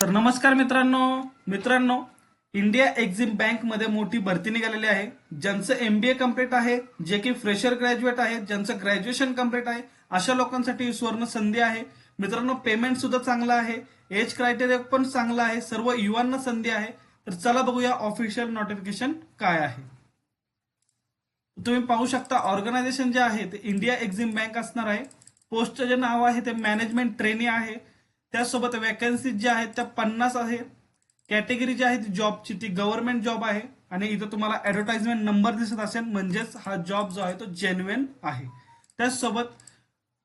तर नमस्कार मित्रांनो मित्रांनो इंडिया एक्झिम बँकमध्ये मोठी भरती निघालेली आहे. ज्यांचं एमबीए कंप्लीट आहे जे की फ्रेशर ग्रॅज्युएट आहेत ज्यांचं ग्रॅज्युएशन कंप्लीट आहे अशा लोकांसाठी सुवर्ण संधी आहे. मित्रांनो पेमेंट सुद्धा चांगलं आहे एज क्रायटेरिया पण चांगला आहे सर्व युवांना संधी आहे. तर चला बघूया ऑफिशियल नोटिफिकेशन काय आहे. तुम्ही पाहू शकता ऑर्गनायझेशन जे आहे ते इंडिया एक्झिम बँक असणार आहे. पोस्टचं जे नाव आहे ते मॅनेजमेंट ट्रेनी आहे. त्यासोबत वॅकन्सी ज्या आहेत त्या पन्नास आहे. कॅटेगरी जी आहे ती जॉबची ती गव्हर्नमेंट जॉब आहे. आणि इथं तुम्हाला ॲडव्हर्टाइजमेंट नंबर दिसत असेल म्हणजेच हा जॉब जो आहे तो जेन्युन आहे. त्याचसोबत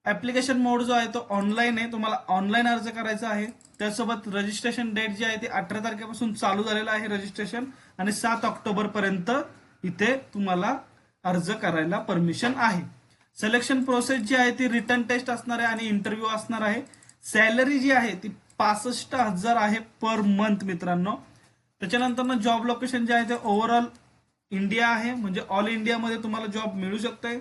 ॲप्लिकेशन मोड जो आहे तो ऑनलाईन आहे. तुम्हाला ऑनलाईन अर्ज करायचा आहे. त्यासोबत रजिस्ट्रेशन डेट जी आहे ती अठरा तारखेपासून चालू झालेलं आहे रजिस्ट्रेशन आणि सात ऑक्टोबरपर्यंत इथे तुम्हाला अर्ज करायला परमिशन आहे. सिलेक्शन प्रोसेस जी आहे ती रिटर्न टेस्ट असणार आहे आणि इंटरव्ह्यू असणार आहे. सॅलरी जी आहे ती पासष्ट हजार आहे पर मंथ मित्रांनो. त्याच्यानंतर जॉब लोकेशन जे आहे ते ओव्हरऑल इंडिया आहे. म्हणजे ऑल इंडियामध्ये तुम्हाला जॉब मिळू शकतोय.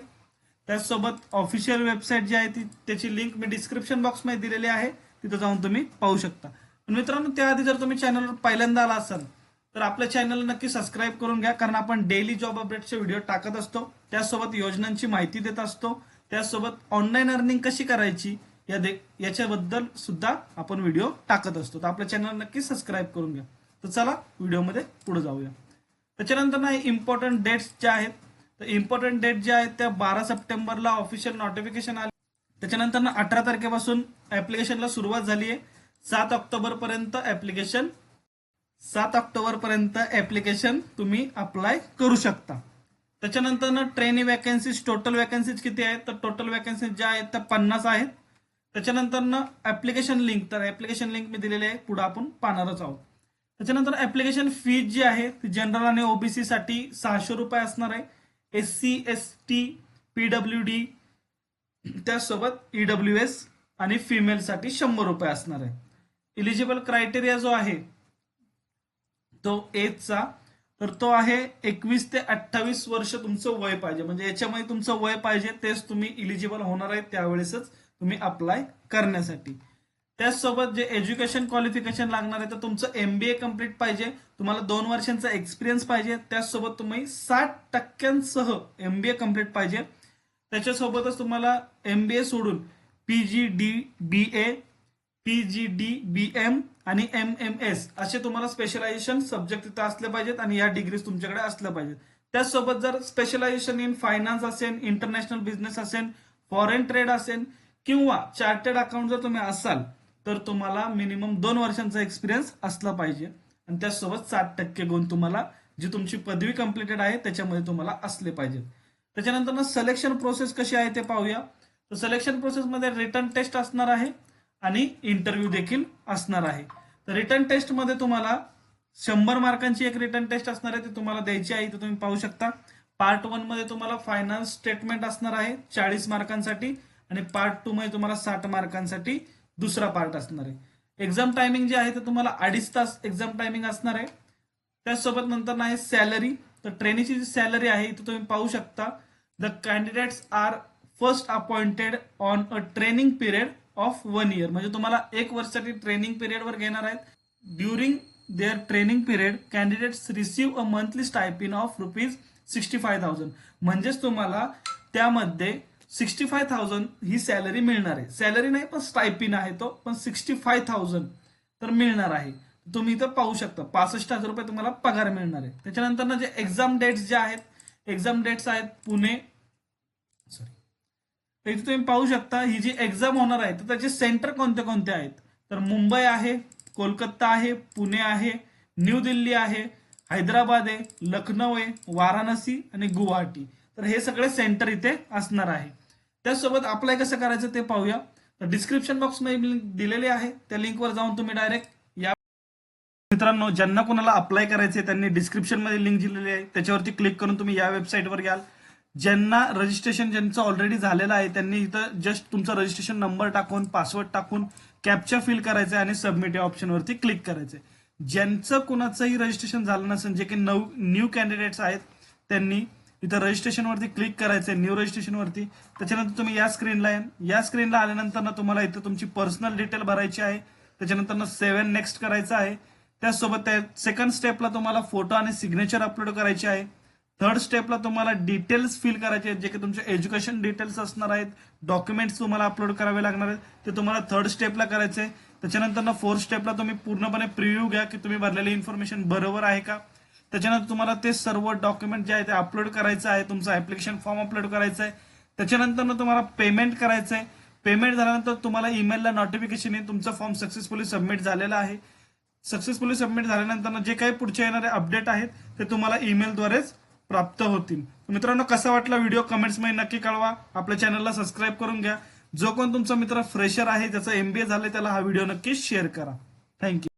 त्याचसोबत ऑफिशियल वेबसाईट जी आहे ती त्याची लिंक मी डिस्क्रिप्शन बॉक्समध्ये दिलेली आहे. तिथं जाऊन तुम्ही पाहू शकता. पण मित्रांनो त्याआधी जर तुम्ही चॅनलवर पहिल्यांदा आला असाल तर आपल्या चॅनल नक्की सबस्क्राईब करून घ्या. कारण आपण डेली जॉब अपडेटचे व्हिडिओ टाकत असतो. त्यासोबत योजनांची माहिती देत असतो. त्यासोबत ऑनलाईन अर्निंग कशी करायची या दे याच्याबद्दल सुद्धा आपण व्हिडिओ टाकत असतो. तर आपल्या चॅनल नक्की सबस्क्राईब करून घ्या. तर चला व्हिडिओमध्ये पुढे जाऊया. त्याच्यानंतर ना इम्पॉर्टंट डेट्स ज्या आहेत तर इम्पॉर्टंट डेट ज्या आहेत त्या बारा सप्टेंबरला ऑफिशियल नोटिफिकेशन आले. त्याच्यानंतर ना अठरा तारखेपासून ऍप्लिकेशनला सुरुवात झाली आहे. सात ऑक्टोबर पर्यंत ऍप्लिकेशन सात ऑक्टोबर पर्यंत ऍप्लिकेशन तुम्ही अप्लाय करू शकता. त्याच्यानंतर ना ट्रेनी वॅकन्सीज टोटल वॅकन्सीज किती आहेत? तर टोटल वॅकन्सीज ज्या आहेत त्या पन्नास आहेत. त्याच्यानंतर ना ऍप्लिकेशन लिंक तर ऍप्लिकेशन लिंक मी दिलेली आहे. पुढे आपण पाहणारच आहोत. त्याच्यानंतर ऍप्लिकेशन फी जी आहे ती जनरल आणि ओबीसी साठी सहाशे रुपये असणार आहे. S C S T P W D त्याचसोबत ईडब्ल्यू एस आणि फिमेल साठी शंभर रुपये असणार आहे. इलिजिबल क्रायटेरिया जो आहे तो एजचा तर तो आहे एकवीस ते अठ्ठावीस वर्ष तुमचं वय पाहिजे. म्हणजे याच्यामध्ये तुमचं वय पाहिजे तेच तुम्ही इलिजिबल होणार आहे त्यावेळेसच. तुम्ही अप्लाय करण्यासाठी. त्याचसोबत जे एज्युकेशन क्वालिफिकेशन लागणार आहे तर तुमचं एमबीए कंप्लीट पाहिजे. तुम्हाला दोन वर्षांचा एक्सपिरियन्स पाहिजे. त्याचसोबत तुम्ही साठ टक्क्यांसह एमबीए कंप्लीट पाहिजे. त्याच्यासोबतच तुम्हाला एमबीए सोडून P G D B A P G D B M आणि एम एम एस असे तुम्हाला स्पेशलायझेशन सब्जेक्ट तिथं असले पाहिजेत आणि या डिग्रीज तुमच्याकडे असल्या पाहिजेत. त्याचसोबत जर स्पेशलायझेशन इन फायनान्स असेल इंटरनॅशनल बिझनेस असेल फॉरेन ट्रेड असेल किंवा चार्टर्ड अकाउंट जर तुम्ही असाल तर तुम्हाला मिनिमम दोन वर्षांचा एक्सपिरियन्स असला पाहिजे. आणि त्यासोबत सात टक्के गुण तुम्हाला जी तुमची पदवी कम्प्लिटेड आहे त्याच्यामध्ये तुम्हाला असले पाहिजेत. त्याच्यानंतर सिलेक्शन प्रोसेस कशी आहे ते पाहूया. तर सिलेक्शन प्रोसेसमध्ये रिटर्न टेस्ट असणार आहे आणि इंटरव्ह्यू देखील असणार आहे. तर रिटर्न टेस्टमध्ये तुम्हाला शंभर मार्कांची एक रिटर्न टेस्ट असणार आहे ती तुम्हाला द्यायची आहे ती तुम्ही पाहू शकता. पार्ट वनमध्ये तुम्हाला फायनान्स स्टेटमेंट असणार आहे चाळीस मार्कांसाठी. आणि पार्ट टू मध्ये तुम्हाला साठ मार्कांसाठी दुसरा पार्ट असणार आहे. एक्झाम टायमिंग जे आहे ते तुम्हाला अडीच तास एक्झाम टायमिंग असणार आहे. त्याचसोबत नंतर आहे सॅलरी तर ट्रेनिंगची जी सॅलरी आहे ती तुम्ही पाहू शकता. The candidates are first appointed on a training period of one year म्हणजे तुम्हाला एक वर्षासाठी ट्रेनिंग पिरियडवर घेणार आहेत. During their training period candidates receive a monthly stipend of rupees sixty five thousand म्हणजेच तुम्हाला त्यामध्ये सिक्स्टी फाय थाउजंड ही सॅलरी मिळणार आहे. सॅलरी नाही पण स्टायपिन आहे तो पण सिक्स्टी फाय थाउजंड तर मिळणार आहे. तुम्ही इथं पाहू शकता पासष्ट हजार रुपये तुम्हाला पगार मिळणार आहे. त्याच्यानंतर ना जे एक्झाम डेट्स जे आहेत एक्झाम डेट्स आहेत पुणे सॉरी इथे तुम्ही पाहू शकता ही जी एक्झाम होणार आहे तर त्याचे सेंटर कोणते कोणते आहेत? तर मुंबई आहे कोलकाता आहे पुणे आहे न्यू दिल्ली आहे हैदराबाद आहे लखनौ आहे वाराणसी आणि गुवाहाटी. तर हे सगळे सेंटर इथे असणार आहे. त्यासोबत अप्लाय कसं करायचं ते पाहूया. तर डिस्क्रिप्शन बॉक्समध्ये लिंक दिलेली आहे. त्या लिंकवर जाऊन तुम्ही डायरेक्ट या मित्रांनो ज्यांना कोणाला अप्लाय करायचे त्यांनी डिस्क्रिप्शनमध्ये लिंक दिलेली आहे. त्याच्यावरती क्लिक करून तुम्ही या वेबसाईटवर घ्याल ज्यांना रजिस्ट्रेशन ज्यांचं ऑलरेडी झालेलं आहे त्यांनी इथं जस्ट तुमचा रजिस्ट्रेशन नंबर टाकून पासवर्ड टाकून कॅप्चा फिल करायचं आणि सबमिट या ऑप्शनवरती क्लिक करायचंय. ज्यांचं कुणाचंही रजिस्ट्रेशन झालं नसेल जे की नऊ न्यू कॅन्डिडेट्स आहेत त्यांनी इथं रजिस्ट्रेशन वरती क्लिक करायचंय न्यू रजिस्ट्रेशन वरती. त्याच्यानंतर तुम्ही या स्क्रीनला या. स्क्रीनला आल्यानंतर ना तुम्हाला इथं तुमची पर्सनल डिटेल भरायची आहे. त्याच्यानंतर सेव्हन नेक्स्ट करायचं आहे. त्याचसोबत त्या सेकंड स्टेपला तुम्हाला फोटो आणि सिग्नेचर अपलोड करायचे आहे. थर्ड स्टेपला तुम्हाला डिटेल्स फिल करायचे आहेत जे की तुमचे एज्युकेशन डिटेल्स असणार आहेत. डॉक्युमेंट्स तुम्हाला अपलोड करावे लागणार आहेत. ते तुम्हाला थर्ड स्टेपला करायचे आहे त्याच्यानंतर फोर्थ स्टेपला तुम्ही पूर्णपणे प्रिव्ह्यू घ्या की तुम्ही भरलेली इन्फॉर्मेशन बरोबर आहे का? त्याच्यानंतर तुम्हाला ते सर्व डॉक्युमेंट जे आहे ते अपलोड करायचं आहे तुमचा ऍप्लिकेशन फॉर्म अपलोड करायचं आहे. त्याच्यानंतर तुम्हाला पेमेंट करायचं आहे पेमेंट झाल्यानंतर तुम्हाला ईमेलला नोटिफिकेशन येईल. तुमचा फॉर्म सक्सेसफुली सबमिट झालेला आहे. सक्सेसफुली सबमिट झाल्यानंतर जे काही पुढचे येणारे अपडेट आहेत ते तुम्हाला ईमेलद्वारेच प्राप्त होतील. मित्रांनो कसा वाटला व्हिडिओ कमेंट्समध्ये नक्की कळवा. आपल्या चॅनलला सबस्क्राईब करून घ्या. जो कोण तुमचा मित्र फ्रेशर आहे ज्याचा एमबीए झालाय त्याला हा व्हिडिओ नक्की शेअर करा. थँक्यू